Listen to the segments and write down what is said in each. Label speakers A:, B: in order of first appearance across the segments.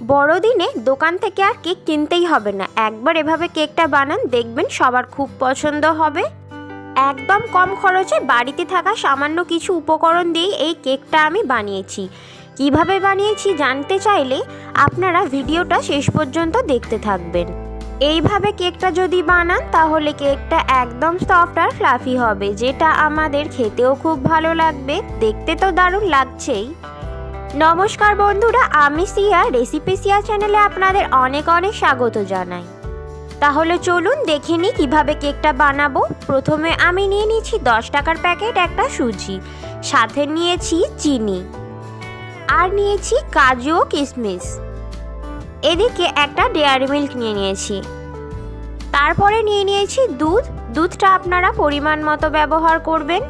A: বড়দিনে দোকান থেকে আর কেক কিনতেই হবে না। একবার এভাবে কেকটা বানান, দেখবেন সবার খুব পছন্দ হবে। একদম কম খরচে বাড়িতে থাকা সামান্য কিছু উপকরণ দিয়ে এই কেকটা আমি বানিয়েছি। কীভাবে বানিয়েছি জানতে চাইলে আপনারা ভিডিওটা শেষ পর্যন্ত দেখতে থাকবেন। এইভাবে কেকটা যদি বানান, তাহলে কেকটা একদম সফট আর ফ্লাফি হবে, যেটা আমাদের খেতেও খুব ভালো লাগবে। দেখতে তো দারুণ লাগছেই। নমস্কার বন্ধুরা, আমি সিয়া রেসিপি সিয়া চ্যানেলে আপনাদের অনেক অনেক স্বাগত জানাই। তাহলে চলুন দেখে নিই কীভাবে কেকটা বানাবো। প্রথমে আমি নিয়ে নিয়েছি দশ টাকার প্যাকেট একটা সুজি, সাথে নিয়েছি চিনি, আর নিয়েছি কাজু ও কিশমিশ। এদিকে একটা ডেয়ারি মিল্ক নিয়ে নিয়েছি। তারপরে নিয়ে নিয়েছি দুধ। দুধটা আপনারা পরিমাণ মতো ব্যবহার করবেন।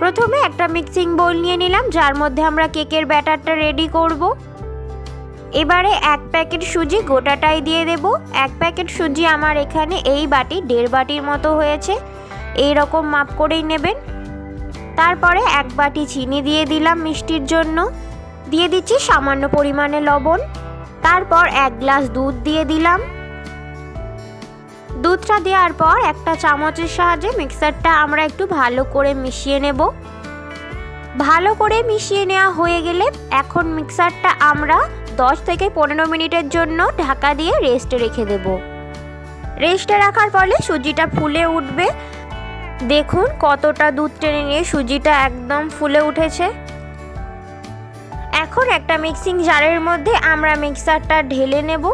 A: প্রথমে একটা মিক্সিং বোল নিয়ে নিলাম, যার মধ্যে আমরা কেকের ব্যাটারটা রেডি করব। এবারে এক প্যাকেট সুজি গোটাটাই দিয়ে দেব। এক প্যাকেট সুজি আমার এখানে এই বাটি, দেড় বাটির মতো হয়েছে। এই রকম মাপ করেই নেবেন। তারপরে এক বাটি চিনি দিয়ে দিলাম মিষ্টির জন্য। দিয়ে দিচ্ছি সামান্য পরিমাণে লবণ। তারপর এক গ্লাস দুধ দিয়ে দিলাম। দুধটা দেওয়ার পর একটা চামচের সাহায্যে মিক্সারটা আমরা একটু ভালো করে মিশিয়ে নেব। ভালো করে মিশিয়ে নেওয়া হয়ে গেলে এখন মিক্সারটা আমরা 10 থেকে পনেরো মিনিটের জন্য ঢাকা দিয়ে রেস্টে রেখে দেব। রেস্টে রাখার ফলে সুজিটা ফুলে উঠবে। দেখুন কতটা দুধ টেনে নিয়ে সুজিটা একদম ফুলে উঠেছে। এখন একটা মিক্সিং জারের মধ্যে আমরা মিক্সারটা ঢেলে নেব।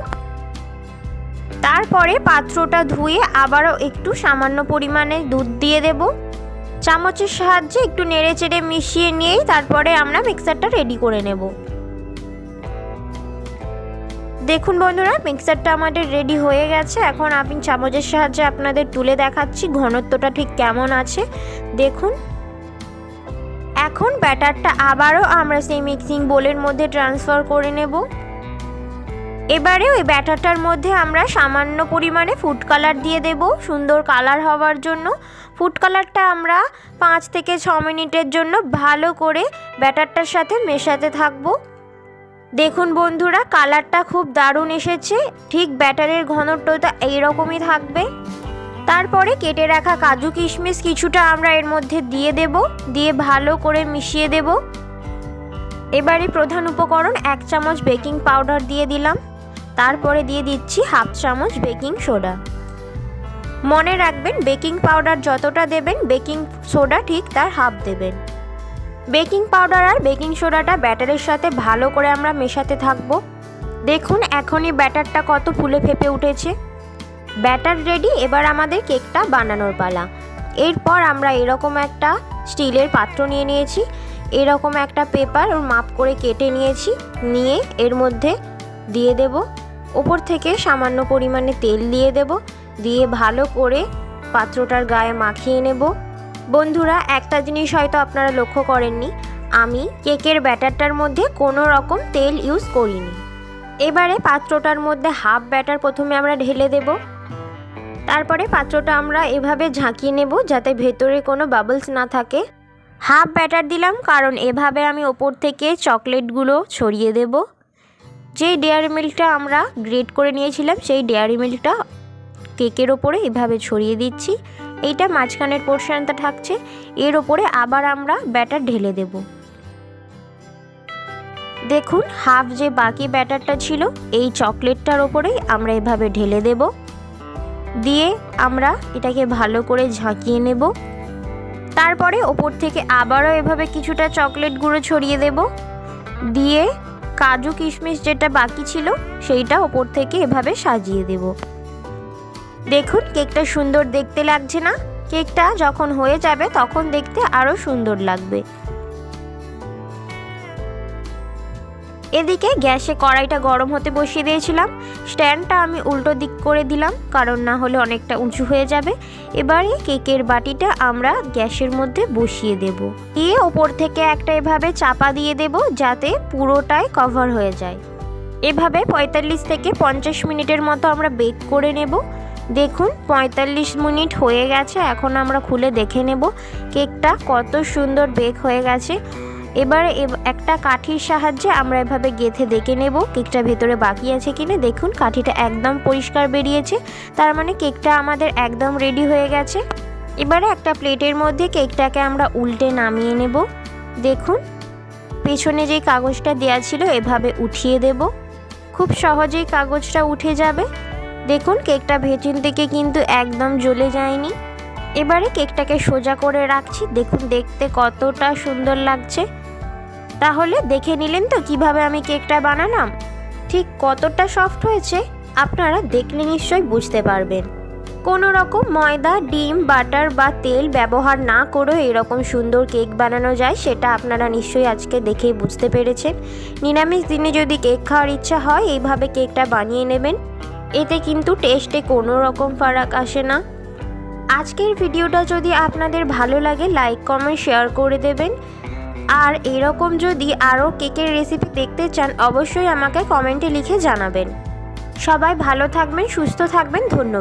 A: তারপরে পাত্রটা ধুয়ে আবারও একটু সামান্য পরিমাণে দুধ দিয়ে দেব। চামচের সাহায্যে একটু নেড়ে চেড়ে মিশিয়ে নিয়েই তারপরে আমরা মিক্সারটা রেডি করে নেব। দেখুন বন্ধুরা, মিক্সারটা আমাদের রেডি হয়ে গেছে। এখন আমি চামচের সাহায্যে আপনাদের তুলে দেখাচ্ছি ঘনত্বটা ঠিক কেমন আছে। দেখুন। এখন ব্যাটারটা আবারও আমরা সেই মিক্সিং বোলের মধ্যে ট্রান্সফার করে নেব। এবারে ওই ব্যাটারটার মধ্যে আমরা সামান্য পরিমাণে ফুড কালার দিয়ে দেব, সুন্দর কালার হওয়ার জন্য। ফুড কালারটা আমরা পাঁচ থেকে ছ মিনিটের জন্য ভালো করে ব্যাটারটার সাথে মেশাতে থাকব। দেখুন বন্ধুরা কালারটা খুব দারুণ এসেছে। ঠিক ব্যাটারের ঘনত্বটা এইরকমই থাকবে। তারপরে কেটে রাখা কাজু কিশমিশ কিছুটা আমরা এর মধ্যে দিয়ে দেব, দিয়ে ভালো করে মিশিয়ে দেব। এবারে প্রধান উপকরণ এক চামচ বেকিং পাউডার দিয়ে দিলাম। তারপরে দিয়ে দিচ্ছি হাফ চামচ বেকিং সোডা। মনে রাখবেন, বেকিং পাউডার যতটা দেবেন, বেকিং সোডা ঠিক তার হাফ দেবেন। বেকিং পাউডার আর বেকিং সোডাটা ব্যাটারের সাথে ভালো করে আমরা মেশাতে থাকব। দেখুন, এখনই ব্যাটারটা কত ফুলে ফেপে উঠেছে। ব্যাটার রেডি, এবার আমাদের কেকটা বানানোর পালা। এরপর আমরা এরকম একটা স্টিলের পাত্র নিয়ে নিয়েছি। এরকম একটা পেপার ওর মাপ করে কেটে নিয়েছি। নিয়ে এর মধ্যে দিয়ে দেব। ওপর থেকে সামান্য পরিমাণে তেল দিয়ে দেব, দিয়ে ভালো করে পাত্রটার গায়ে মাখিয়ে নেব। বন্ধুরা, একটা জিনিস হয়তো আপনারা লক্ষ্য করেননি, আমি কেকের ব্যাটারটার মধ্যে কোনো রকম তেল ইউজ করিনি। এবারে পাত্রটার মধ্যে হাফ ব্যাটার প্রথমে আমরা ঢেলে দেব। তারপরে পাত্রটা আমরা এভাবে ঝাঁকিয়ে নেব যাতে ভেতরে কোনো বাবলস না থাকে। হাফ ব্যাটার দিলাম, কারণ এভাবে আমি ওপর থেকে চকলেটগুলো ছড়িয়ে দেব। যেই ডেয়ারি মিল্কটা আমরা গ্রেট করে নিয়েছিলাম, সেই ডেয়ারি মিল্কটা কেকের ওপরে এভাবে ছড়িয়ে দিচ্ছি। এইটা মাঝখানের পোর্শনটা থাকছে, এর ওপরে আবার আমরা ব্যাটার ঢেলে দেব। দেখুন হাফ যে বাকি ব্যাটারটা ছিল, এই চকলেটটার ওপরেই আমরা এভাবে ঢেলে দেব। দিয়ে আমরা এটাকে ভালো করে ঝাঁকিয়ে নেব। তারপরে ওপর থেকে আবারও এভাবে কিছুটা চকলেট গুঁড়ো ছড়িয়ে দেব। দিয়ে কাজু কিশমিশ যেটা বাকি ছিল, সেইটা ওপর থেকে এভাবে সাজিয়ে দেব। দেখুন, কেকটা সুন্দর দেখতে লাগছে না? কেকটা যখন হয়ে যাবে, তখন দেখতে আরও সুন্দর লাগবে। এদিকে গ্যাসে কড়াইটা গরম হতে বসিয়ে দিয়েছিলাম। স্ট্যান্ডটা আমি উল্টো দিক করে দিলাম, কারণ না হলে অনেকটা উঁচু হয়ে যাবে। এবারে কেকের বাটিটা আমরা গ্যাসের মধ্যে বসিয়ে দেব। দিয়ে ওপর থেকে একটা এভাবে চাপা দিয়ে দেব, যাতে পুরোটাই কভার হয়ে যায়। এভাবে পঁয়তাল্লিশ থেকে পঞ্চাশ মিনিটের মতো আমরা বেক করে নেব। দেখুন, পঁয়তাল্লিশ মিনিট হয়ে গেছে, এখন আমরা খুলে দেখে নেব কেকটা কত সুন্দর বেক হয়ে গেছে। এবারে এব- একটা কাঠির সাহায্যে আমরা এভাবে গেথে দেখে নেব। কেকটা ভেতরে বাকি আছে কিনা দেখুন, কাঠিটা একদম পরিষ্কার বেরিয়েছে। তার মানে কেকটা আমাদের একদম রেডি হয়ে গেছে। এবারে একটা প্লেটের মধ্যে কেকটাকে আমরা উল্টে নামিয়ে নেব। দেখুন, পেছনে যে কাগজটা দেওয়া ছিল এভাবে উঠিয়ে দেব। খুব সহজেই কাগজটা উঠে যাবে। দেখুন, কেকটা ভেতর থেকে কিন্তু একদম জ্বলে যায়নি। এবারে কেকটাকে সোজা করে রাখছি। দেখুন, দেখতে কতটা সুন্দর লাগছে। তাহলে দেখে নিলেন তো কীভাবে আমি কেকটা বানালাম। ঠিক কতটা সফট হয়েছে, আপনারা দেখলে নিশ্চয়ই বুঝতে পারবেন। কোনো রকম ময়দা, ডিম, বাটার বা তেল ব্যবহার না করেও এরকম সুন্দর কেক বানানো যায়, সেটা আপনারা নিশ্চয়ই আজকে দেখেই বুঝতে পেরেছেন। নিরামিষ দিনে যদি কেক খাওয়ার ইচ্ছা হয়, এইভাবে কেকটা বানিয়ে নেবেন। এতে কিন্তু টেস্টে কোনো রকম ফারাক আসে না। আজকের ভিডিওটা যদি আপনাদের ভালো লাগে, লাইক, কমেন্ট, শেয়ার করে দেবেন। আর এরকম যদি আরও কেকের রেসিপি দেখতে চান, অবশ্যই আমাকে কমেন্টে লিখে জানাবেন। সবাই ভালো থাকবেন, সুস্থ থাকবেন, ধন্যবাদ।